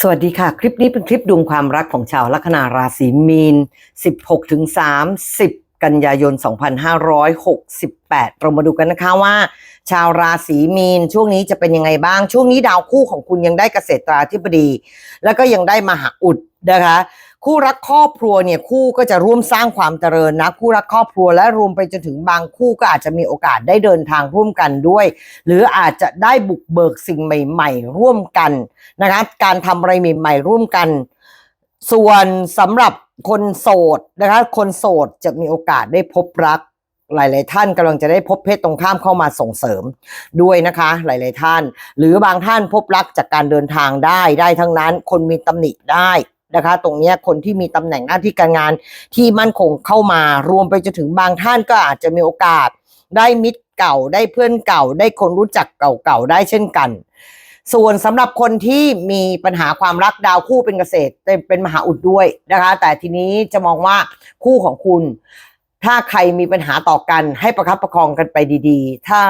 สวัสดีค่ะ คลิปนี้เป็นคลิปดวงความรักของชาวลัคนาราศีมีน 16ถึง30 กันยายน 2568 เรามาดูกันนะคะว่า ชาวราศีมีนช่วงนี้จะเป็นยังไงบ้าง ช่วงนี้ดาวคู่ของคุณยังได้เกษตราธิบดี แล้วก็ยังได้มหาอุดนะคะ คู่รักครอบครัวเนี่ยคู่ก็จะร่วมสร้างความเจริญนะคู่รักครอบครัวและรวมไปจนถึงบางคู่ก็อาจจะมีโอกาสได้เดินทางร่วมกันด้วย หรืออาจจะได้บุกเบิกสิ่งใหม่ ๆ ร่วมกันนะคะการทำอะไรใหม่ ๆ ร่วมกัน ส่วนสำหรับคนโสดนะคะคนโสดจะมีโอกาสได้พบรักหลาย ๆ ท่านกำลังจะได้พบเพศตรงข้ามเข้ามาส่งเสริมด้วยนะคะ หลาย ๆ ท่าน หรือบางท่านพบรักจากการเดินทางได้ได้ทั้งนั้น คนมีตำหนิได้ นะคะ ตรงนี้คนที่มีตำแหน่งหน้าที่การงานที่มั่นคงเข้ามารวมไปจนถึงบางท่านก็อาจจะมีโอกาส ได้มิตรเก่าได้เพื่อนเก่า ได้คนรู้จักเก่าๆได้เช่นกัน ส่วนสำหรับคนที่มีปัญหาความรักดาวคู่เป็นเกษตรเป็นมหาอุดด้วยนะคะ แต่ทีนี้จะมองว่าคู่ของคุณ ถ้าใครมีปัญหาต่อกันให้ประคับประคองกันไปดีๆ ถ้า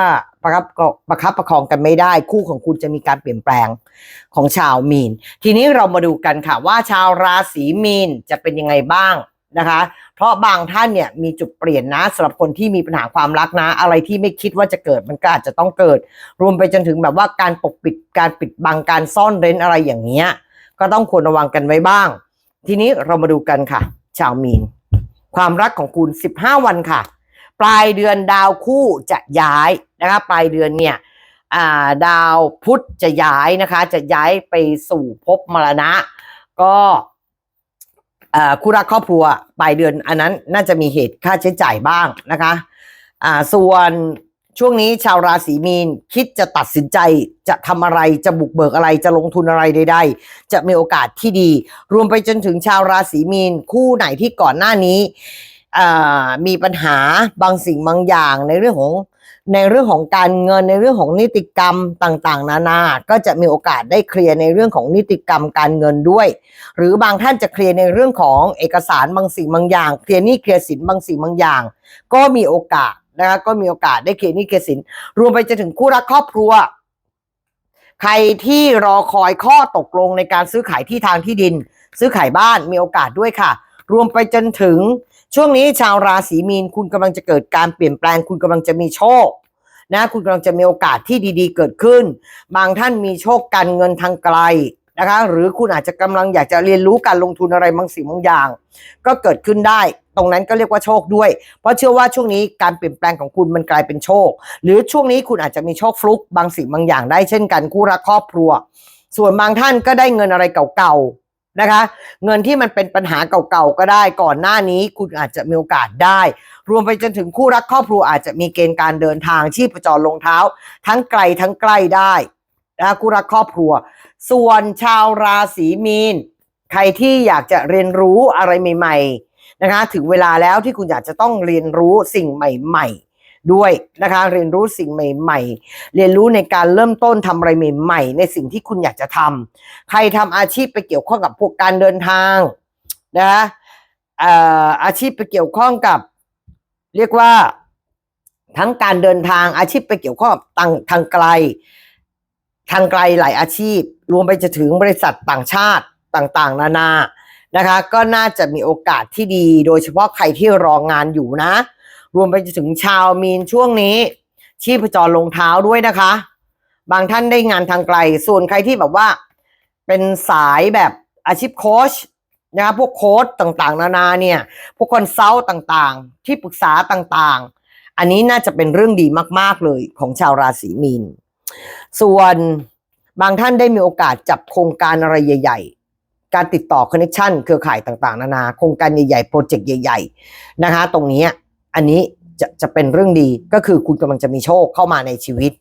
ประคับประคับประคองกันไม่ได้ คู่ของคุณจะมีการเปลี่ยนแปลงของชาวมีน ทีนี้เรามาดูกันค่ะว่าชาวราศีมีนจะเป็นยังไงบ้างนะคะ เพราะบางท่านเนี่ยมีจุดเปลี่ยนนะสำหรับคนที่มีปัญหาความรักนะ อะไรที่ไม่คิดว่าจะเกิดมันก็อาจจะต้องเกิด รวมไปจนถึงแบบว่าการปกปิดการปิดบังการซ่อนเร้นอะไรอย่างเงี้ยก็ต้องควรระวังกันไว้บ้าง ทีนี้เรามาดูกันค่ะ ชาวมีน ความรักของคุณ 15 วันค่ะ ปลายเดือนดาวคู่จะย้ายนะคะปลายเดือนเนี่ยาดาวพุธจะย้ายนะคะ จะย้ายไปสู่ภพมรณะ ก็คู่รักครอบครัวปลายเดือนอันนั้นน่าจะมีเหตุค่าใช้จ่ายบ้างนะคะส่วน ช่วงนี้ชาวราศีมีนคิดจะตัดสินใจจะทำอะไรจะบุกเบิกอะไรจะลงทุนอะไรใดๆ จะมีโอกาสที่ดี รวมไปจนถึงชาวราศีมีนคู่ไหนที่ก่อนหน้านี้มีปัญหาบางสิ่งบางอย่างในเรื่องของในเรื่องของการเงินในเรื่องของนิติกรรมต่างๆ นานา ก็จะมีโอกาสได้เคลียร์ในเรื่องของนิติกรรมการเงินด้วย หรือบางท่านจะเคลียร์ในเรื่องของเอกสารบางสิ่งบางอย่าง เคลียร์หนี้เคลียร์สินบางสิ่งบางอย่าง ก็มีโอกาส นะคะก็มีโอกาสได้เคลียร์นี้เคสิน รวมไปจนถึงคู่รักครอบครัว ใครที่รอคอยข้อตกลงในการซื้อขายที่ทางที่ดิน ซื้อขายบ้านมีโอกาสด้วยค่ะ รวมไปจนถึงช่วงนี้ชาวราศีมีนคุณกำลังจะเกิดการเปลี่ยนแปลง คุณกำลังจะมีโชคนะคุณกำลังจะมีโอกาสที่ดี ๆ เกิดขึ้น บางท่านมีโชคการเงินทางไกล นะคะ หรือคุณอาจจะกำลังอยากจะเรียนรู้การลงทุนอะไรบางสิ่งบางอย่าง ก็เกิดขึ้นได้ ตรงนั้นก็เรียกว่าโชคด้วย เพราะเชื่อว่าช่วงนี้การเปลี่ยนแปลงของคุณมันกลายเป็นโชค หรือช่วงนี้คุณอาจจะมีโชคฟลุกบางสิ่งบางอย่างได้เช่นกันคู่รักครอบครัว ส่วนบางท่านก็ได้เงินอะไรเก่าๆนะคะ เงินที่มันเป็นปัญหาเก่าๆก็ได้ก่อนหน้านี้คุณอาจจะมีโอกาสได้ รวมไปจนถึงคู่รักครอบครัวอาจจะมีเกณฑ์การเดินทางชีพจรลงเท้า ทั้งไกลทั้งใกล้ได้นะคู่รักครอบครัว ส่วนชาวราศีมีน ใครที่อยากจะเรียนรู้อะไรใหม่ๆนะคะ ถึงเวลาแล้วที่คุณอยากจะต้องเรียนรู้สิ่งใหม่ ๆ ด้วยนะคะ เรียนรู้สิ่งใหม่ ๆ เรียนรู้ในการเริ่มต้นทำอะไรใหม่ ๆ ในสิ่งที่คุณอยากจะทำใครทำอาชีพไปเกี่ยวข้องกับพวกการเดินทางนะคะเอ่ออาชีพไปเกี่ยวข้องกับ เรียกว่าทั้งการเดินทางอาชีพไปเกี่ยวข้องกับทางทางไกล ทางไกลหลายอาชีพ รวมไปจะถึงบริษัทต่างชาติต่างๆ นานานะคะ ก็น่าจะมีโอกาสที่ดี โดยเฉพาะใครที่รองงานอยู่นะ รวมไปจนถึงชาวมีนช่วงนี้ ชีพจรลงเท้าด้วยนะคะ บางท่านได้งานทางไกล ส่วนใครที่แบบว่า เป็นสายแบบอาชีพโค้ชนะคะพวกโค้ชต่างๆ นานาเนี่ย พวกคอนซัลท์ต่างๆ ที่ปรึกษาต่างๆ อันนี้น่าจะเป็นเรื่องดีมาก ๆ เลยของชาวราศีมีน ส่วนบางท่านได้มีโอกาสจับโครงการอะไรใหญ่ ๆ การติดต่อคอนเนคชันเครือข่ายต่างๆ นานา โครงการใหญ่ๆ โปรเจกต์ใหญ่ ๆ นะคะ ตรงนี้อันนี้จะจะเป็นเรื่องดีก็คือคุณกำลังจะมีโชคเข้ามาในชีวิต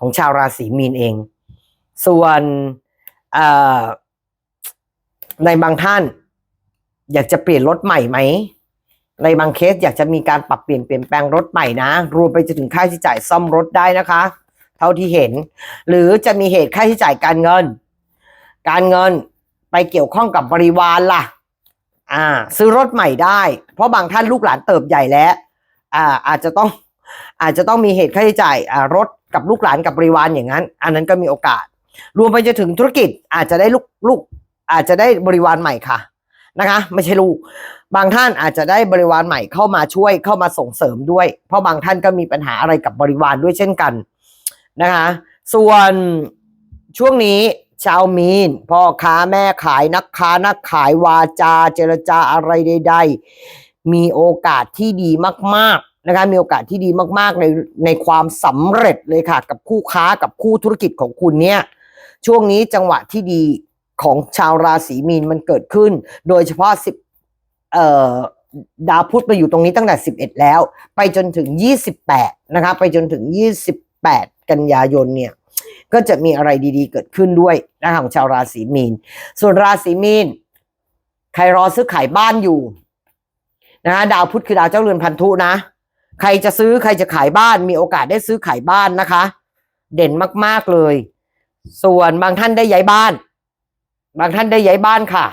ของชาวราศีมีนเอง ส่วนในบางท่าน อยากจะเปลี่ยนรถใหม่ไหม ในบางเคสอยากจะมีการปรับเปลี่ยนเปลี่ยนแปลงรถใหม่นะ รวมไปจนถึงค่าใช้จ่ายซ่อมรถได้นะคะ เท่าที่เห็น หรือจะมีเหตุค่าใช้จ่ายการเงิน การเงินไปเกี่ยวข้องกับบริวารล่ะ อ่า ซื้อรถใหม่ได้ เพราะบางท่านลูกหลานเติบใหญ่แล้ว อ่า อาจจะต้อง อาจจะต้องมีเหตุค่าใช้จ่ายอ่ารถกับลูกหลานกับบริวารอย่างนั้น อันนั้นก็มีโอกาส รวมไปจนถึงธุรกิจอาจจะได้ลูกลูก อาจจะได้บริวารใหม่ค่ะ นะคะ ไม่ใช่ลูก บางท่านอาจจะได้บริวารใหม่เข้ามาช่วยเข้ามาส่งเสริมด้วย เพราะบางท่านก็มีปัญหาอะไรกับบริวารด้วยเช่นกัน นะคะ ส่วนช่วงนี้ชาวมีนพ่อค้าแม่ขายนักค้านักขายวาจาเจรจาอะไรใด ๆ มีโอกาสที่ดีมากๆนะคะมีโอกาสที่ดีมากๆในในความสำเร็จเลยค่ะ กับคู่ค้ากับคู่ธุรกิจของคุณเนี่ยช่วงนี้จังหวะที่ดีของชาวราศีมีนมันเกิดขึ้น โดยเฉพาะสิบเอ่อดาวพุธมาอยู่ตรงนี้ตั้งแต่สิบเอ็ดแล้ว ไปจนถึงยี่สิบแปดนะคะ ไปจนถึงยี่สิบแปด กันยายนเนี่ยก็จะมีอะไรดีๆเกิดขึ้นด้วยนะคะของชาวราศีมีน ส่วนราศีมีน ใครรอซื้อขายบ้านอยู่นะดาวพุธคือดาวเจ้าเรือนพันธุนะ ใครจะซื้อใครจะขายบ้าน มีโอกาสได้ซื้อขายบ้านนะคะ เด่นมากๆเลย ส่วนบางท่านได้ย้ายบ้าน บางท่านได้ย้ายบ้านค่ะ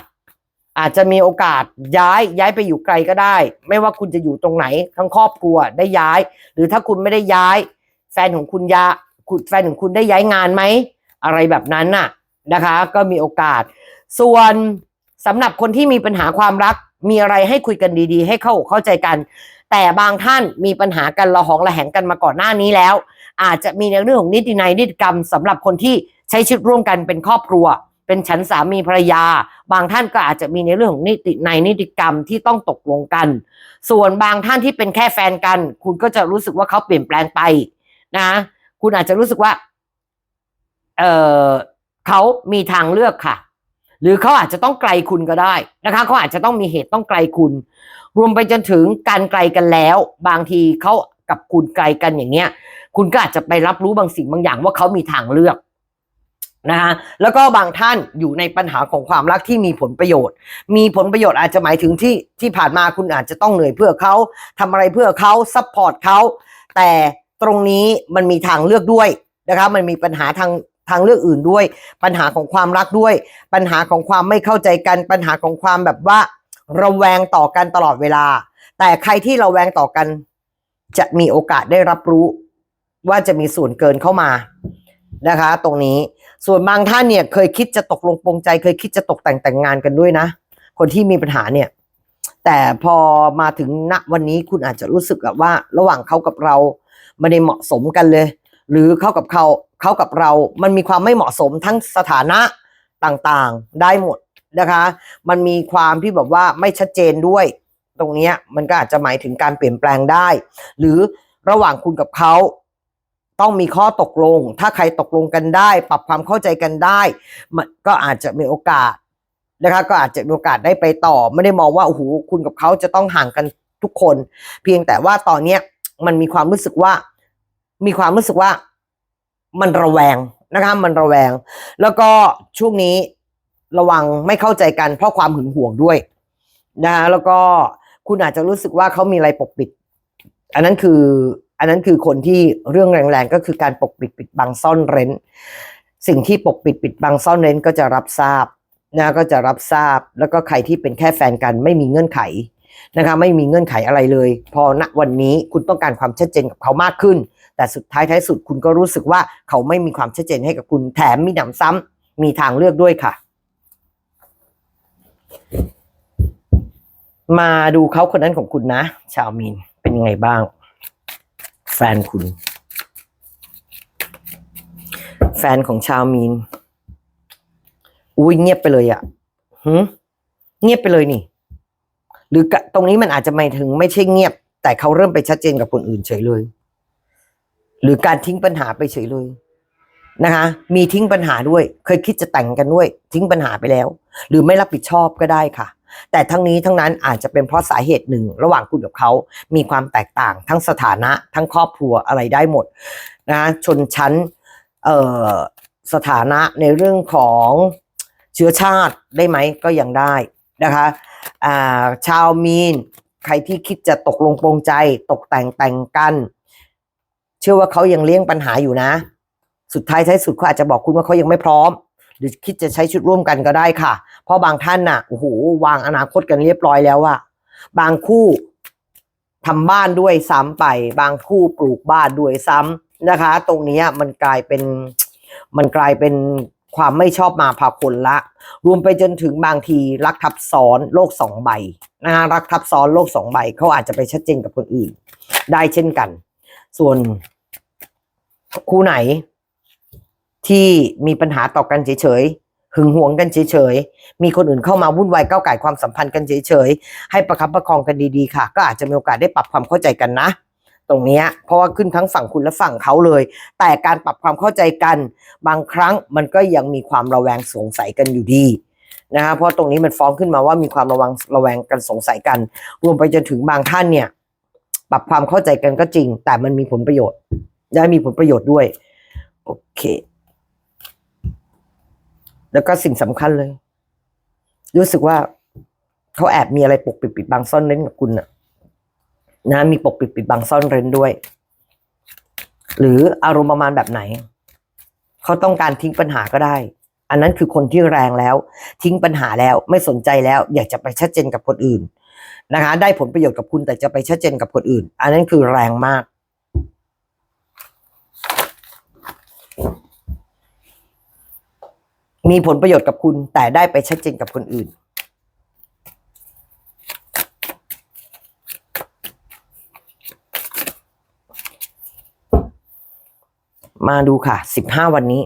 อาจจะมีโอกาสย้ายย้ายไปอยู่ไกลก็ได้ ไม่ว่าคุณจะอยู่ตรงไหนทั้งครอบครัวได้ย้าย หรือถ้าคุณไม่ได้ย้าย แฟนของคุณยาแฟนของคุณได้ย้ายงานไหม อะไรแบบนั้นน่ะนะคะ ก็มีโอกาส ส่วนสำหรับคนที่มีปัญหาความรักมีอะไรให้คุยกันดีๆ ให้เข้าเข้าใจกัน แต่บางท่านมีปัญหากันระหองระแหงกันมาก่อนหน้านี้แล้ว อาจจะมีในเรื่องของนิตินัยนิติกรรมสำหรับคนที่ใช้ชีวิตร่วมกันเป็นครอบครัว เป็นฉันสามีภรรยา บางท่านก็อาจจะมีในเรื่องของนิติในยนิติกรรมที่ต้องตกลงกัน ส่วนบางท่านที่เป็นแค่แฟนกัน คุณก็จะรู้สึกว่าเขาเปลี่ยนแปลงไป นะ คุณอาจจะรู้สึกว่า เออเขามีทางเลือกค่ะ หรือเขาอาจจะต้องไกลคุณก็ได้นะคะเขาอาจจะต้องมีเหตุต้องไกลคุณ รวมไปจนถึงการไกลกันแล้ว บางทีเขากับคุณไกลกันอย่างเงี้ย คุณก็อาจจะไปรับรู้บางสิ่งบางอย่างว่าเขามีทางเลือกนะคะแล้วก็บางท่านอยู่ในปัญหาของความรักที่มีผลประโยชน์ มีผลประโยชน์อาจจะหมายถึงที่ที่ผ่านมาคุณอาจจะต้องเหนื่อยเพื่อเขาทำอะไรเพื่อเขาซัพพอร์ตเขาแต่ ตรงนี้มันมีทางเลือกด้วยนะคะมันมีปัญหาทางทางเลือกอื่นด้วย ปัญหาของความรักด้วย ปัญหาของความไม่เข้าใจกัน ปัญหาของความแบบว่า ระแวงต่อกันตลอดเวลา แต่ใครที่ระแวงต่อกัน จะมีโอกาสได้รับรู้ ว่าจะมีส่วนเกินเข้ามานะคะ ตรงนี้ส่วนบางท่านเนี่ยเคยคิดจะตกลงปรงใจ เคยคิดจะตกแต่งแต่งงานกันด้วยนะ คนที่มีปัญหาเนี่ย แต่พอมาถึงณวันนี้คุณอาจจะรู้สึกแบบว่า ระหว่างเขากับเรา ไม่ได้เหมาะสมกันเลย หรือเข้ากับเขาเข้ากับเรา มันมีความไม่เหมาะสมทั้งสถานะต่างๆได้หมดนะคะ มันมีความที่แบบว่าไม่ชัดเจนด้วย ตรงนี้มันก็อาจจะหมายถึงการเปลี่ยนแปลงได้ หรือระหว่างคุณกับเขาต้องมีข้อตกลง ถ้าใครตกลงกันได้ ปรับความเข้าใจกันได้ มันก็อาจจะมีโอกาสนะคะ ก็อาจจะมีโอกาสได้ไปต่อ ไม่ได้มองว่าโอ้โหคุณกับเขาจะต้องห่างกันทุกคน เพียงแต่ว่าตอนเนี้ย มันมีความรู้สึกว่า มีความรู้สึกว่า มันระแวงนะคะ มันระแวง แล้วก็ช่วงนี้ระวังไม่เข้าใจกันเพราะความหึงหวงด้วยนะคะแล้วก็คุณอาจจะรู้สึกว่าเขามีอะไรปกปิด อันนั้นคือ อันนั้นคือคนที่เรื่องแรงๆก็คือการปกปิดปิดบังซ่อนเร้น สิ่งที่ปกปิดปิดบังซ่อนเร้นก็จะรับทราบนะก็จะรับทราบ แล้วก็ใครที่เป็นแค่แฟนกันไม่มีเงื่อนไข นะคะไม่มีเงื่อนไขอะไรเลย พอณวันนี้คุณต้องการความชัดเจนกับเขามากขึ้น แต่สุดท้ายท้ายสุดคุณก็รู้สึกว่าเขาไม่มีความชัดเจนให้กับคุณแถมมีหนำซ้ำมีทางเลือกด้วยค่ะ มาดูเขาคนนั้นของคุณนะ ชาวมีนเป็นยังไงบ้าง แฟนคุณ แฟนของชาวมีนอุ้ยเงียบไปเลยอะ่ะหืเงียบไปเลยนี่ หรือตรงนี้มันอาจจะไม่ถึงไม่ใช่เงียบ แต่เขาเริ่มไปชัดเจนกับคนอื่นเฉยเลย หรือการทิ้งปัญหาไปเฉยเลยนะคะ มีทิ้งปัญหาด้วย เคยคิดจะแต่งกันด้วย ทิ้งปัญหาไปแล้ว หรือไม่รับผิดชอบก็ได้ค่ะ แต่ทั้งนี้ทั้งนั้นอาจจะเป็นเพราะสาเหตุหนึ่ง ระหว่างคุณกับเขา มีความแตกต่างทั้งสถานะ ทั้งครอบครัวอะไรได้หมดนะชนชั้นเอ่อสถานะในเรื่องของเชื้อชาติได้ไหมก็ยังได้นะคะ ชาวมีน ใครที่คิดจะตกลงปรงใจ ตกแต่งแต่งกัน เชื่อว่าเขายังเลี้ยงปัญหาอยู่นะ สุดท้ายท้ายสุดเขาอาจจะบอกคุณว่าเขายังไม่พร้อม หรือคิดจะใช้ชุดร่วมกันก็ได้ค่ะ เพราะบางท่านน่ะโอ้โหวางอนาคตกันเรียบร้อยแล้วอะบางคู่ทำบ้านด้วยซ้ำไป บางคู่ปลูกบ้านด้วยซ้ำนะคะ ตรงนี้มันกลายเป็นมันกลายเป็นความไม่ชอบมาพากลละ รวมไปจนถึงบางทีรักทับซ้อนโลกสองใบนะฮะรักทับซ้อนโลกสองใบเขาอาจจะไปชัดเจนกับคนอื่น ได้เช่นกัน ส่วนคู่ไหน ที่มีปัญหาต่อกันเฉยๆหึงหวงกันเฉยๆมีคนอื่นเข้ามาวุ่นวายก้าวไก่ความสัมพันธ์กันเฉยๆให้ประคับประคองกันดีๆค่ะ ก็อาจจะมีโอกาสได้ปรับความเข้าใจกันนะ ตรงนี้เพราะว่าขึ้นทั้งฝั่งคุณและฝั่งเขาเลย แต่การปรับความเข้าใจกันบางครั้งมันก็ยังมีความระแวงสงสัยกันอยู่ดีนะฮะเพราะตรงนี้มันฟ้องขึ้นมาว่ามีความระวังระแวงกันสงสัยกัน รวมไปจนถึงบางท่านเนี่ย ปรับความเข้าใจกันก็จริง แต่มันมีผลประโยชน์และมีผลประโยชน์ด้วย โอเค แล้วก็สิ่งสำคัญเลย รู้สึกว่าเขาแอบมีอะไรปกปิดปิดบังซ่อนเร้นกับคุณน่ะ นะมีปกปิดปิดบังซ่อนเร้นด้วย หรืออารมณ์ประมาณแบบไหน เขาต้องการทิ้งปัญหาก็ได้ อันนั้นคือคนที่แรงแล้ว ทิ้งปัญหาแล้วไม่สนใจแล้ว อยากจะไปชัดเจนกับคนอื่นนะคะ ได้ผลประโยชน์กับคุณแต่จะไปชัดเจนกับคนอื่น อันนั้นคือแรงมากมีผลประโยชน์กับคุณแต่ได้ไปชัดเจนกับคนอื่น มาดูค่ะ สิบห้าวันนี้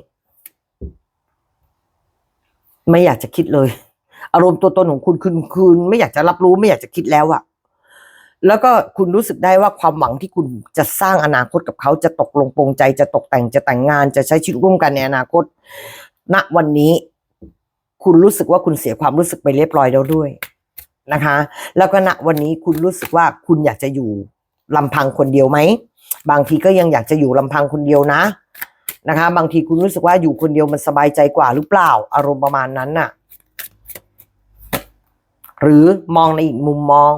ไม่อยากจะคิดเลย อารมณ์ตัวตนของคุณคืนคืน ไม่อยากจะรับรู้ไม่อยากจะคิดแล้วอะแล้วก็คุณรู้สึกได้ว่าความหวังที่คุณจะสร้างอนาคตกับเขาจะตกลงปรงใจ จะตกแต่งจะแต่งงาน จะใช้ชีวิตร่วมกันในอนาคต ณวันนี้ คุณรู้สึกว่าคุณเสียความรู้สึกไปเรียบร้อยแล้วด้วยนะคะ แล้วก็ณวันนี้คุณรู้สึกว่าคุณอยากจะอยู่ลำพังคนเดียวไหมบางทีก็ยังอยากจะอยู่ลำพังคนเดียวนะ นะคะ บางทีคุณรู้สึกว่าอยู่คนเดียวมันสบายใจกว่าหรือเปล่า อารมณ์ประมาณนั้นน่ะ หรือมองในอีกมุมมอง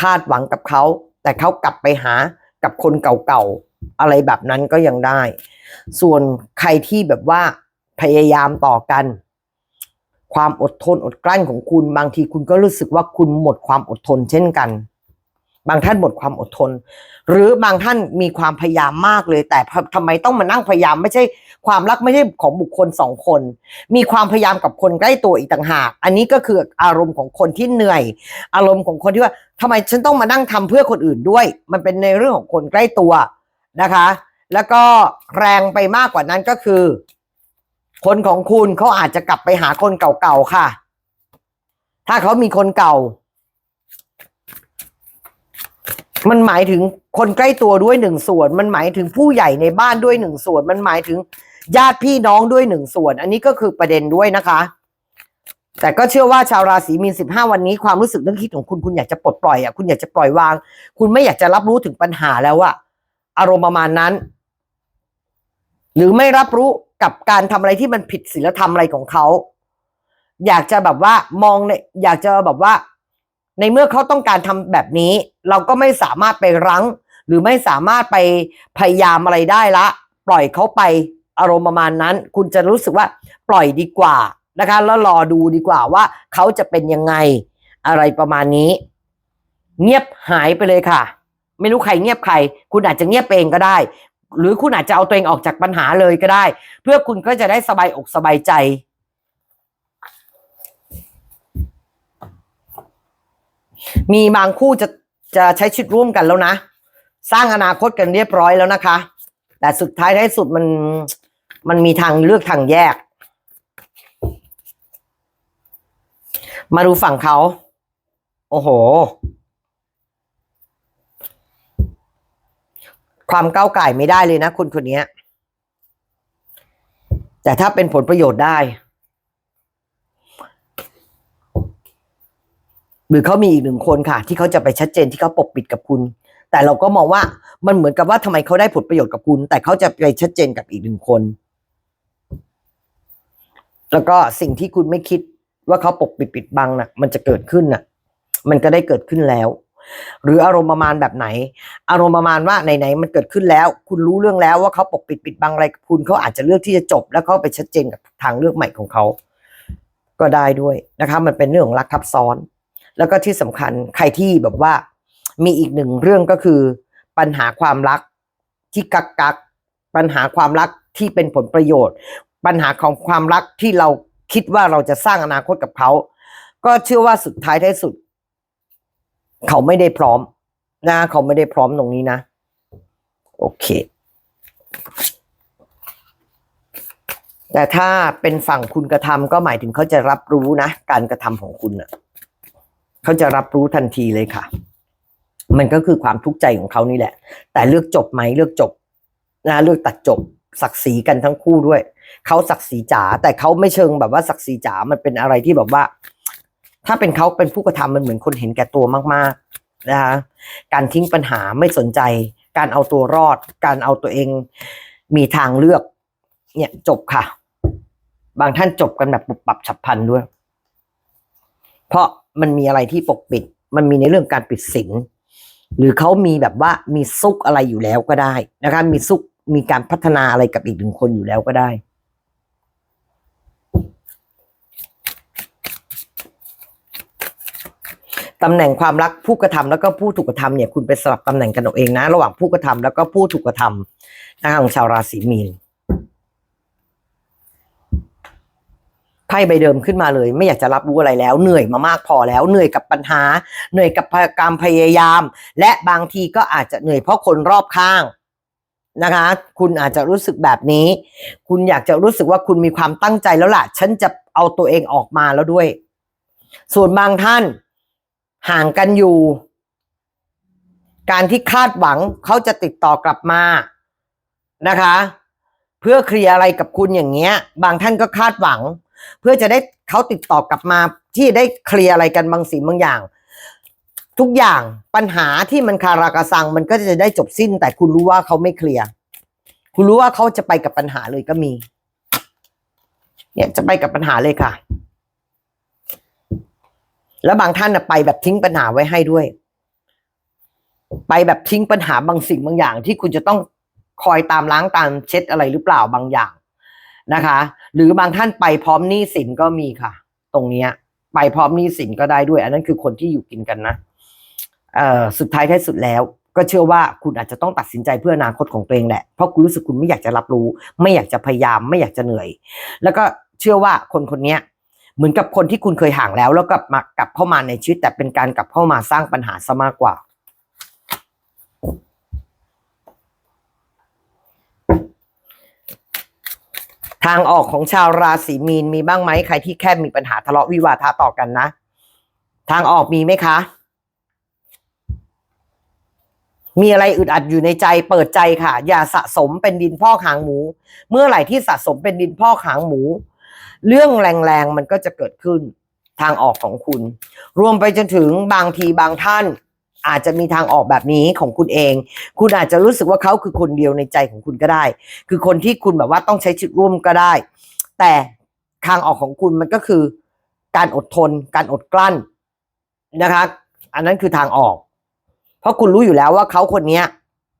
คาดหวังกับเขา แต่เขากลับไปหากับคนเก่าๆ อะไรแบบนั้นก็ยังได้ ส่วนใครที่แบบว่าพยายามต่อกัน ความอดทนอดกลั้นของคุณ บางทีคุณก็รู้สึกว่าคุณหมดความอดทนเช่นกัน บางท่านหมดความอดทน หรือบางท่านมีความพยายามมากเลย แต่ทำไมต้องมานั่งพยายามไม่ใช่ความรักไม่ใช่ของบุคคลสองคน มีความพยายามกับคนใกล้ตัวอีกต่างหาก อันนี้ก็คืออารมณ์ของคนที่เหนื่อย อารมณ์ของคนที่ว่าทำไมฉันต้องมานั่งทำเพื่อคนอื่นด้วย มันเป็นในเรื่องของคนใกล้ตัวนะคะ แล้วก็แรงไปมากกว่านั้นก็คือ คนของคุณเขาอาจจะกลับไปหาคนเก่าๆค่ะ ถ้าเขามีคนเก่า มันหมายถึงคนใกล้ตัวด้วยหนึ่งส่วน มันหมายถึงผู้ใหญ่ในบ้านด้วยหนึ่งส่วน มันหมายถึงญาติพี่น้องด้วยหนึ่งส่วน อันนี้ก็คือประเด็นด้วยนะคะ แต่ก็เชื่อว่าชาวราศีมีนสิบห้าวันนี้ความรู้สึกนึกคิดของคุณคุณอยากจะปลดปล่อยอะคุณอยากจะปล่อยวาง คุณไม่อยากจะรับรู้ถึงปัญหาแล้วอะอารมณ์ประมาณนั้น หรือไม่รับรู้กับการทำอะไรที่มันผิดศีลธรรมอะไรของเขา อยากจะแบบว่ามองในอยากจะแบบว่า ในเมื่อเขาต้องการทำแบบนี้ เราก็ไม่สามารถไปรั้ง หรือไม่สามารถไปพยายามอะไรได้ละ ปล่อยเขาไปอารมณ์ประมาณนั้น คุณจะรู้สึกว่าปล่อยดีกว่านะคะ แล้วรอดูดีกว่าว่าเขาจะเป็นยังไงอะไรประมาณนี้ เงียบหายไปเลยค่ะ ไม่รู้ใครเงียบใคร คุณอาจจะเงียบเองก็ได้ หรือคุณอาจจะเอาตัวเองออกจากปัญหาเลยก็ได้ เพื่อคุณก็จะได้สบายอกสบายใจ มีบางคู่จะจะใช้ชีวิตร่วมกันแล้วนะ สร้างอนาคตกันเรียบร้อยแล้วนะคะ แต่สุดท้ายท้ายสุดมันมันมีทางเลือกทางแยก มาดูฝั่งเขา โอ้โห ความก้าวไก่ไม่ได้เลยนะคุณคนนี้แต่ถ้าเป็นผลประโยชน์ได้ หรือเขามีอีกหนึ่งคนค่ะ ที่เขาจะไปชัดเจนที่เขาปกปิดกับคุณ แต่เราก็มองว่ามันเหมือนกับว่าทำไมเขาได้ผลประโยชน์กับคุณ แต่เขาจะไปชัดเจนกับอีกหนึ่งคน แล้วก็สิ่งที่คุณไม่คิดว่าเขาปกปิดปิดบังน่ะ มันจะเกิดขึ้นน่ะ มันก็ได้เกิดขึ้นแล้ว หรืออารมณ์ประมาณแบบไหน อารมณ์ประมาณว่าไหนๆมันเกิดขึ้นแล้ว คุณรู้เรื่องแล้วว่าเขาปกปิดปิดบังอะไรกับคุณเขาอาจจะเลือกที่จะจบ แล้วเขาไปชัดเจนกับทางเลือกใหม่ของเขาก็ได้ด้วยนะคะ มันเป็นเรื่องของรักทับซ้อน แล้วก็ที่สำคัญใครที่แบบว่า มีอีกหนึ่งเรื่องก็คือ ปัญหาความรักที่กักกักปัญหาความรักที่เป็นผลประโยชน์ ปัญหาของความรักที่เราคิดว่าเราจะสร้างอนาคตกับเขา ก็เชื่อว่าสุดท้ายท้ายสุด เขาไม่ได้พร้อมนะเขาไม่ได้พร้อมตรงนี้นะ โอเค แต่ถ้าเป็นฝั่งคุณกระทำก็หมายถึงเขาจะรับรู้นะ การกระทำของคุณนะ เขาจะรับรู้ทันทีเลยค่ะ มันก็คือความทุกข์ใจของเขานี่แหละ แต่เลือกจบไหมเลือกจบนะเลือกตัดจบศักดิ์ศรีกันทั้งคู่ด้วย เขาศักดิ์ศรีจ๋าแต่เขาไม่เชิงแบบว่าศักดิ์ศรีจ๋ามันเป็นอะไรที่แบบว่า ถ้าเป็นเขาเป็นผู้กระทำมันเหมือนคนเห็นแก่ตัวมากๆนะคะการทิ้งปัญหาไม่สนใจ การเอาตัวรอด การเอาตัวเองมีทางเลือก เนี่ยจบค่ะ บางท่านจบกันแบบปุบปับฉับพลันด้วย เพราะมันมีอะไรที่ปกปิด มันมีในเรื่องการปิดสินหรือเขามีแบบว่ามีซุกอะไรอยู่แล้วก็ได้นะคะมีซุกมีการพัฒนาอะไรกับอีกหนึ่งคนอยู่แล้วก็ได้ตำแหน่งความรักผู้กระทำแล้วก็ผู้ถูกกระทำเนี่ยคุณไปสลับตำแหน่งกันเอาเองนะ ระหว่างผู้กระทำแล้วก็ผู้ถูกกระทำนะคะของชาวราศีมีน ไพ่ใบเดิมขึ้นมาเลย ไม่อยากจะรับรู้อะไรแล้ว เหนื่อยมามากพอแล้ว เหนื่อยกับปัญหา เหนื่อยกับการพยายาม และบางทีก็อาจจะเหนื่อยเพราะคนรอบข้างนะคะ คุณอาจจะรู้สึกแบบนี้ คุณอยากจะรู้สึกว่าคุณมีความตั้งใจแล้วล่ะ ฉันจะเอาตัวเองออกมาแล้วด้วย ส่วนบางท่าน ห่างกันอยู่ การที่คาดหวังเขาจะติดต่อกลับมานะคะ เพื่อเคลียร์อะไรกับคุณอย่างเงี้ย บางท่านก็คาดหวัง เพื่อจะได้เขาติดต่อกลับมาที่ได้เคลียร์อะไรกันบางสิ่งบางอย่าง ทุกอย่างปัญหาที่มันคารากาซังมันก็จะได้จบสิ้น แต่คุณรู้ว่าเขาไม่เคลียร์คุณรู้ว่าเขาจะไปกับปัญหาเลยก็มี เนี่ยจะไปกับปัญหาเลยค่ะ แล้วบางท่านนะไปแบบทิ้งปัญหาไว้ให้ด้วย ไปแบบทิ้งปัญหาบางสิ่งบางอย่าง ที่คุณจะต้องคอยตามล้างตามเช็ดอะไรหรือเปล่าบางอย่างนะคะ หรือบางท่านไปพร้อมหนี้สินก็มีค่ะ ตรงเนี้ย ไปพร้อมหนี้สินก็ได้ด้วย อันนั้นคือคนที่อยู่กินกันนะเอ่อสุดท้ายท้ายสุดแล้ว ก็เชื่อว่าคุณอาจจะต้องตัดสินใจเพื่ออนาคตของตัวเองแหละเพราะคุณรู้สึกคุณไม่อยากจะรับรู้ ไม่อยากจะพยายามไม่อยากจะเหนื่อย แล้วก็เชื่อว่าคนคนนี้เหมือนกับคนที่คุณเคยห่างแล้ว แล้วกลับมากลับเข้ามาในชีวิตแต่เป็นการกลับเข้ามาสร้างปัญหาซะมากกว่า ทางออกของชาวราศีมีนมีบ้างไหมใครที่แค่มีปัญหาทะเลาะวิวาทะต่อกันนะ ทางออกมีไหมคะ มีอะไรอึดอัดอยู่ในใจเปิดใจค่ะ อย่าสะสมเป็นดินพ่อกหางหมู เมื่อไหร่ที่สะสมเป็นดินพ่อกหางหมู เรื่องแรงๆมันก็จะเกิดขึ้น ทางออกของคุณ รวมไปจนถึงบางทีบางท่าน อาจจะมีทางออกแบบนี้ของคุณเอง คุณอาจจะรู้สึกว่าเขาคือคนเดียวในใจของคุณก็ได้ คือคนที่คุณแบบว่าต้องใช้ชีวิตร่วมก็ได้ แต่ทางออกของคุณมันก็คือ การอดทน การอดกลั้นนะคะ อันนั้นคือทางออก เพราะคุณรู้อยู่แล้วว่าเขาคนเนี้ย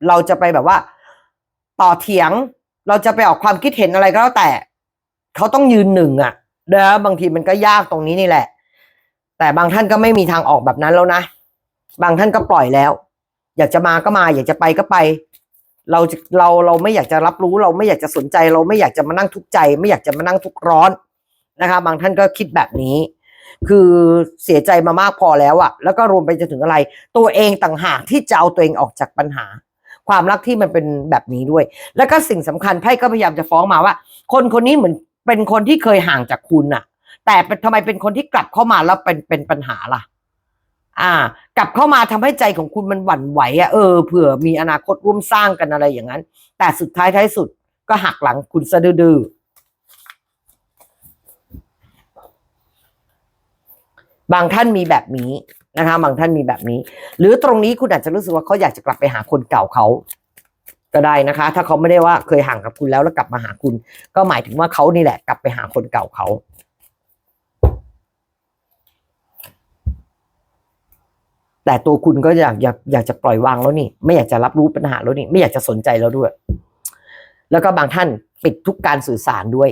เราจะไปแบบว่า ต่อเถียง เราจะไปออกความคิดเห็นอะไรก็แล้วแต่เขาต้องยืนหนึ่งอะนะบางทีมันก็ยากตรงนี้นี่แหละ แต่บางท่านก็ไม่มีทางออกแบบนั้นแล้วนะ บางท่านก็ปล่อยแล้ว อยากจะมาก็มา อยากจะไปก็ไป เราเราเราไม่อยากจะรับรู้ เราไม่อยากจะสนใจ เราไม่อยากจะมานั่งทุกข์ใจ ไม่อยากจะมานั่งทุกข์ร้อนนะคะ บางท่านก็คิดแบบนี้ คือเสียใจมามากพอแล้วอะแล้วก็รวมไปจนถึงอะไร ตัวเองต่างหากที่จะเอาตัวเองออกจากปัญหา ความรักที่มันเป็นแบบนี้ด้วย แล้วก็สิ่งสำคัญไพ่ก็พยายามจะฟ้องมาว่า คนคนนี้เหมือนเป็นคนที่เคยห่างจากคุณน่ะแต่เป็นทำไมเป็นคนที่กลับเข้ามาแล้วเป็นเป็นปัญหาล่ะ อ่า กลับเข้ามาทำให้ใจของคุณมันหวั่นไหวอะเออเผื่อมีอนาคตร่วมสร้างกันอะไรอย่างนั้น แต่สุดท้ายท้ายสุดก็หักหลังคุณซะดื้อๆบางท่านมีแบบนี้นะคะ บางท่านมีแบบนี้ หรือตรงนี้คุณอาจจะรู้สึกว่าเขาอยากจะกลับไปหาคนเก่าเขาก็ได้นะคะ ถ้าเขาไม่ได้ว่าเคยห่างกับคุณแล้วแล้วกลับมาหาคุณ ก็หมายถึงว่าเขานี่แหละกลับไปหาคนเก่าเขา แต่ตัวคุณก็อยากอยากอยากจะปล่อยวางแล้วนี่ ไม่อยากจะรับรู้ปัญหาแล้วนี่ ไม่อยากจะสนใจแล้วด้วย แล้วก็บางท่านปิดทุกการสื่อสารด้วย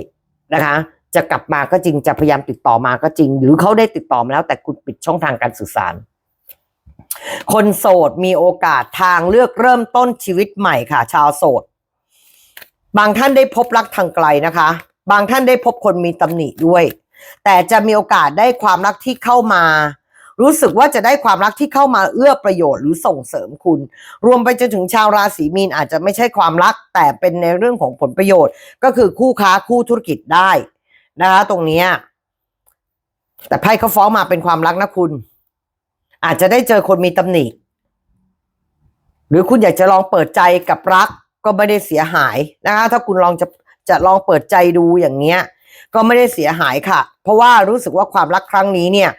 นะคะ จะกลับมาก็จริงจะพยายามติดต่อมาก็จริง หรือเขาได้ติดต่อมาแล้ว แต่คุณปิดช่องทางการสื่อสาร คนโสดมีโอกาสทางเลือกเริ่มต้นชีวิตใหม่ค่ะ ชาวโสด บางท่านได้พบรักทางไกลนะคะ บางท่านได้พบคนมีตำหนิด้วย แต่จะมีโอกาสได้ความรักที่เข้ามา รู้สึกว่าจะได้ความรักที่เข้ามาเอื้อประโยชน์หรือส่งเสริมคุณ รวมไปจนถึงชาวราศีมีนอาจจะไม่ใช่ความรัก แต่เป็นในเรื่องของผลประโยชน์ ก็คือคู่ค้าคู่ธุรกิจได้นะคะตรงนี้แต่ไพ่เขาฟ้องมาเป็นความรักนะคุณ อาจจะได้เจอคนมีตำหนิหรือคุณอยากจะลองเปิดใจกับรักก็ไม่ได้เสียหายนะคะ ถ้าคุณลองจะจะลองเปิดใจดูอย่างเงี้ย ก็ไม่ได้เสียหายค่ะ เพราะว่ารู้สึกว่าความรักครั้งนี้เนี่ย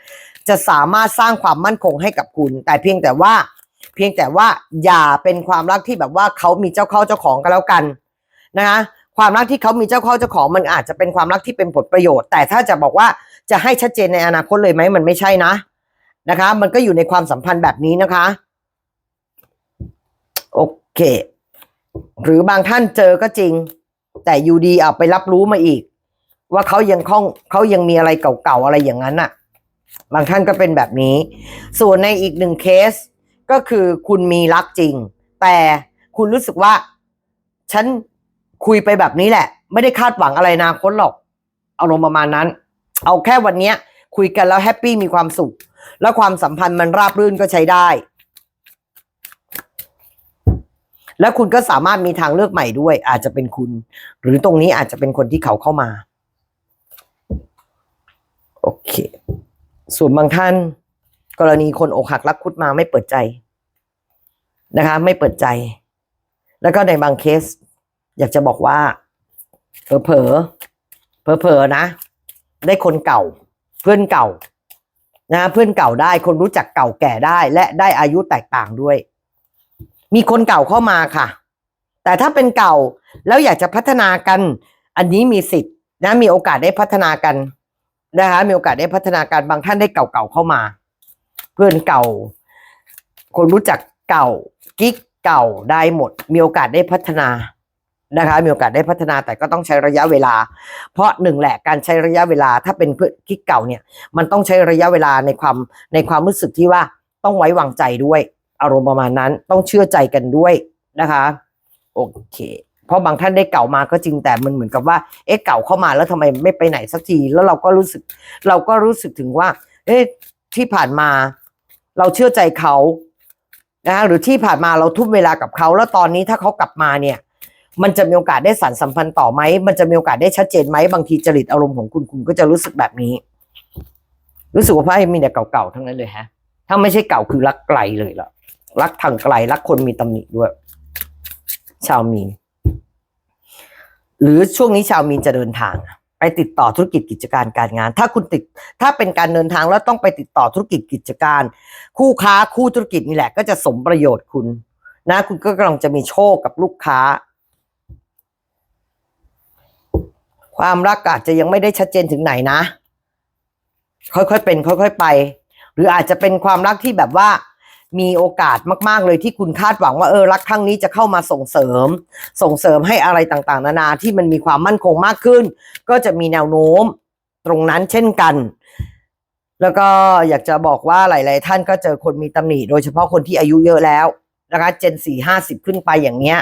จะสามารถสร้างความมั่นคงให้กับคุณ แต่เพียงแต่ว่า เพียงแต่ว่าอย่าเป็นความรักที่แบบว่าเขามีเจ้าเข้าเจ้าของกันแล้วกันนะคะความรักที่เขามีเจ้าเข้าเจ้าของมันอาจจะเป็นความรักที่เป็นผลประโยชน์ แต่ถ้าจะบอกว่าจะให้ชัดเจนในอนาคตเลยไหมมันไม่ใช่นะนะคะ มันก็อยู่ในความสัมพันธ์แบบนี้นะคะ โอเค หรือบางท่านเจอก็จริง แต่อยู่ดีเอาไปรับรู้มาอีก ว่าเขายังคล่องเขายังมีอะไรเก่าๆอะไรอย่างนั้นน่ะ บางท่านก็เป็นแบบนี้ ส่วนในอีกหนึ่งเคสก็คือคุณมีรักจริง แต่คุณรู้สึกว่า ฉันคุยไปแบบนี้แหละ ไม่ได้คาดหวังอะไรนอนาคตหรอกเอารมณ์ประมาณนั้น เอาแค่วันนี้คุยกันแล้วแฮปปี้มีความสุข แล้วความสัมพันธ์มันราบรื่นก็ใช้ได้ แล้วคุณก็สามารถมีทางเลือกใหม่ด้วย อาจจะเป็นคุณ หรือตรงนี้อาจจะเป็นคนที่เขาเข้ามา โอเค ส่วนบางท่าน กรณีคนอกหักรักคุดมาไม่เปิดใจนะคะ ไม่เปิดใจ แล้วก็ในบางเคส อยากจะบอกว่าเผลอเผลอเผลอนะ ได้คนเก่า เพื่อนเก่านะเพื่อนเก่าได้คนรู้จักเก่าแก่ได้ และได้อายุแตกต่างด้วย มีคนเก่าเข้ามาค่ะ แต่ถ้าเป็นเก่าแล้วอยากจะพัฒนากัน อันนี้มีสิทธิ์นะมีโอกาสได้พัฒนากัน นะคะมีโอกาสได้พัฒนาการบางท่านได้เก่าๆเข้ามา เพื่อนเก่า คนรู้จักเก่ากิ๊กเก่าได้หมด มีโอกาสได้พัฒนานะคะมีโอกาสได้พัฒนาแต่ก็ต้องใช้ระยะเวลา เพราะหนึ่งแหละการใช้ระยะเวลาถ้าเป็นเพื่อนกิ๊กเก่าเนี่ย มันต้องใช้ระยะเวลาในความในความรู้สึกที่ว่าต้องไว้วางใจด้วย อารมณ์ประมาณนั้นต้องเชื่อใจกันด้วยนะคะ โอเค เพราะบางท่านได้เก่ามาก็จริงแต่มันเหมือนกับว่าเอ๊ะเก่าเข้ามาแล้วทำไมไม่ไปไหนสักที แล้วเราก็รู้สึก เราก็รู้สึกถึงว่า เอ๊ะที่ผ่านมา เราเชื่อใจเขานะคะหรือที่ผ่านมาเราทุ่มเวลากับเขาแล้วตอนนี้ถ้าเขากลับมาเนี่ย มันจะมีโอกาสได้สานสัมพันธ์ต่อไหมมันจะมีโอกาสได้ชัดเจนไหมบางทีจริตอารมณ์ของคุณคุณก็จะรู้สึกแบบนี้ รู้สึกว่าไพ่มีแต่เก่าๆทั้งนั้นเลยฮะ ถ้าไม่ใช่เก่าคือรักไกลเลยล่ะรักทางไกลรักคนมีตำหนิด้วย ชาวมีน หรือช่วงนี้ชาวมีนจะเดินทาง ไปติดต่อธุรกิจกิจการการงาน ถ้าคุณติดถ้าเป็นการเดินทางแล้วต้องไปติดต่อธุรกิจกิจการ คู่ค้าคู่ธุรกิจนี่แหละ ก็จะสมประโยชน์คุณ นะ คุณก็กำลังจะมีโชคกับลูกค้า ความรักอาจจะยังไม่ได้ชัดเจนถึงไหนนะ ค่อยๆเป็น ค่อย ๆ ไป หรืออาจจะเป็นความรักที่แบบว่า มีโอกาสมาก ๆ เลยที่คุณคาดหวังว่าเออรักครั้งนี้จะเข้ามาส่งเสริม ส่งเสริมให้อะไรต่างๆ นานาที่มันมีความมั่นคงมากขึ้น ก็จะมีแนวโน้มตรงนั้นเช่นกัน แล้วก็อยากจะบอกว่าหลาย ๆ ท่านก็เจอคนมีตำหนิ โดยเฉพาะคนที่อายุเยอะแล้วนะคะเจนสี่ห้าสิบขึ้นไปอย่างเงี้ย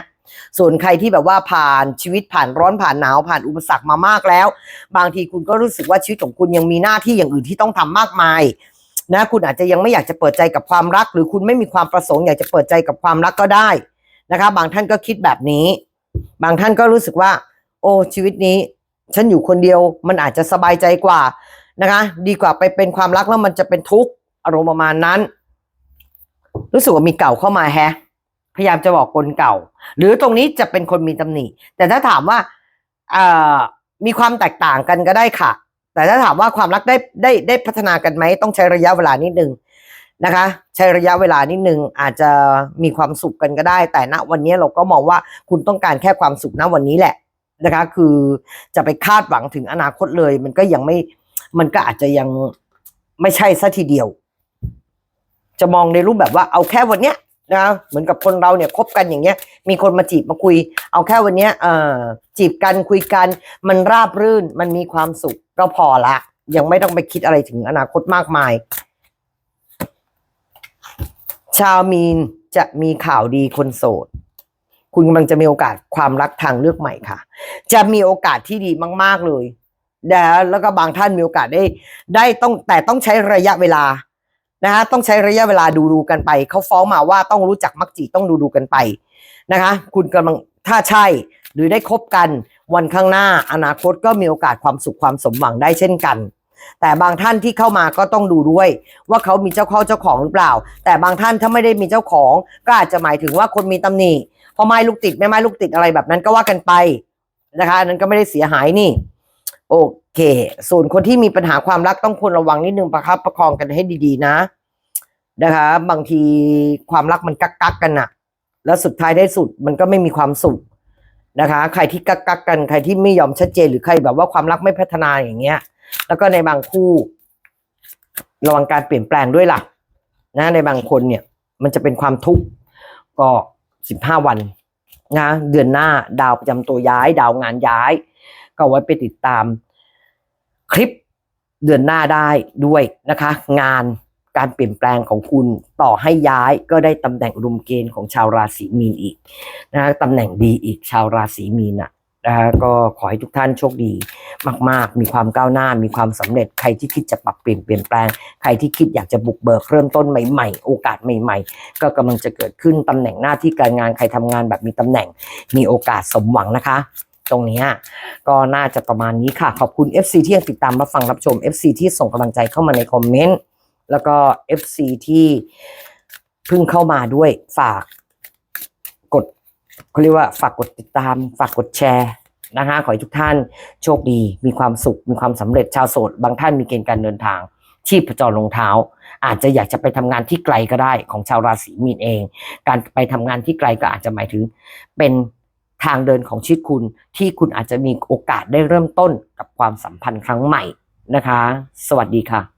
ส่วนใครที่แบบว่าผ่านชีวิตผ่านร้อนผ่านหนาวผ่านอุปสรรคมามากแล้ว บางทีคุณก็รู้สึกว่าชีวิตของคุณยังมีหน้าที่อย่างอื่นที่ต้องทำมากมาย นะคุณอาจจะยังไม่อยากจะเปิดใจกับความรัก หรือคุณไม่มีความประสงค์อยากจะเปิดใจกับความรักก็ได้นะคะ บางท่านก็คิดแบบนี้ บางท่านก็รู้สึกว่า โอ้ชีวิตนี้ ฉันอยู่คนเดียวมันอาจจะสบายใจกว่านะคะ ดีกว่าไปเป็นความรักแล้วมันจะเป็นทุกข์อารมณ์ประมาณนั้น รู้สึกว่ามีเก่าเข้ามาแฮะพยายามจะบอกคนเก่า หรือตรงนี้จะเป็นคนมีตำหนิแต่ถ้าถามว่าเอ่อมีความแตกต่างกันก็ได้ค่ะ แต่ถ้าถามว่าความรักได้ได้ได้พัฒนากันไหมต้องใช้ระยะเวลานิดนึงนะคะ ใช้ระยะเวลานิดนึงอาจจะมีความสุขกันก็ได้ แต่ณวันนี้เราก็มองว่าคุณต้องการแค่ความสุขณวันนี้แหละนะคะ คือจะไปคาดหวังถึงอนาคตเลย มันก็ยังไม่มันก็อาจจะยังไม่ใช่ซะทีเดียว จะมองในรูปแบบว่าเอาแค่วันเนี้ย นะเหมือนกับคนเราเนี่ยคบกันอย่างเงี้ย มีคนมาจีบมาคุย เอาแค่วันเนี้ยเอ่อจีบกันคุยกัน มันราบรื่นมันมีความสุขก็พอละ ยังไม่ต้องไปคิดอะไรถึงอนาคตมากมาย ชาวมีนจะมีข่าวดีคนโสด คุณกำลังจะมีโอกาสความรักทางเลือกใหม่ค่ะ จะมีโอกาสที่ดีมาก ๆเลยนะแล้วก็บางท่านมีโอกาสได้ ได้ต้องแต่ต้องใช้ระยะเวลา นะคะต้องใช้ระยะเวลาดูดูกันไป เขาฟ้องมาว่าต้องรู้จักมักจีต้องดูดูกันไปนะคะ คุณกำลังถ้าใช่หรือได้คบกันวันข้างหน้าอนาคตก็มีโอกาสความสุขความสมหวังได้เช่นกัน แต่บางท่านที่เข้ามาก็ต้องดูด้วย ว่าเขามีเจ้าเข้าเจ้าของหรือเปล่า แต่บางท่านถ้าไม่ได้มีเจ้าของ ก็อาจจะหมายถึงว่าคนมีตำหนิพอไม้ลูกติดไม่ไม้ลูกติดอะไรแบบนั้นก็ว่ากันไปนะคะนนั้นก็ไม่ได้เสียหายนี่ โอเค ส่วนคนที่มีปัญหาความรักต้องควรระวังนิดนึงประครับประคองกันให้ดีๆ นะ นะคะ บางทีความรักมันกักกักกันน่ะแล้วสุดท้ายได้สุดมันก็ไม่มีความสุขนะคะ ใครที่กักกักกันใครที่ไม่ยอมชัดเจนหรือใครแบบว่าความรักไม่พัฒนาอย่างเงี้ย แล้วก็ในบางคู่ระวังการเปลี่ยนแปลงด้วยล่ะ นะในบางคนเนี่ย มันจะเป็นความทุกข์ก็สิบห้าวันนะเดือนหน้าดาวประจำตัวย้าย ดาวงานย้าย ก็ไว้ไปติดตามคลิปเดือนหน้าได้ด้วยนะคะ งานการเปลี่ยนแปลงของคุณต่อให้ย้ายก็ได้ตำแหน่งรุมเกณฑ์ของชาวราศีมีนอีกนะคะตำแหน่งดีอีกชาวราศีมีนอะนะคะก็ขอให้ทุกท่านโชคดีมาก ๆ มีความก้าวหน้า มีความสำเร็จ ใครที่คิดจะปรับเปลี่ยนเปลี่ยนแปลง ใครที่คิดอยากจะบุกเบิกเริ่มต้นใหม่ ๆ โอกาสใหม่ ๆ ก็กำลังจะเกิดขึ้นตำแหน่งหน้าที่การงานใครทำงานแบบมีตำแหน่ง มีโอกาสสมหวังนะคะ ตรงนี้ก็น่าจะประมาณนี้ค่ะ ขอบคุณ FC ที่ยังติดตามรับฟังรับชม FC ที่ส่งกำลังใจเข้ามาในคอมเมนต์แล้วก็ FC ที่เพิ่งเข้ามาด้วยฝากกดเขาเรียกว่าฝากกดติดตาม ฝากกดแชร์นะคะขอให้ทุกท่านโชคดี มีความสุข มีความสำเร็จชาวโสด บางท่านมีเกณฑ์การเดินทาง ชีพจรลงเท้า อาจจะอยากจะไปทำงานที่ไกลก็ได้ของชาวราศีมีนเอง การไปทำงานที่ไกลก็อาจจะหมายถึงเป็น ทางเดินของชีวิตคุณที่คุณอาจจะมีโอกาสได้เริ่มต้นกับความสัมพันธ์ครั้งใหม่นะคะ สวัสดีค่ะ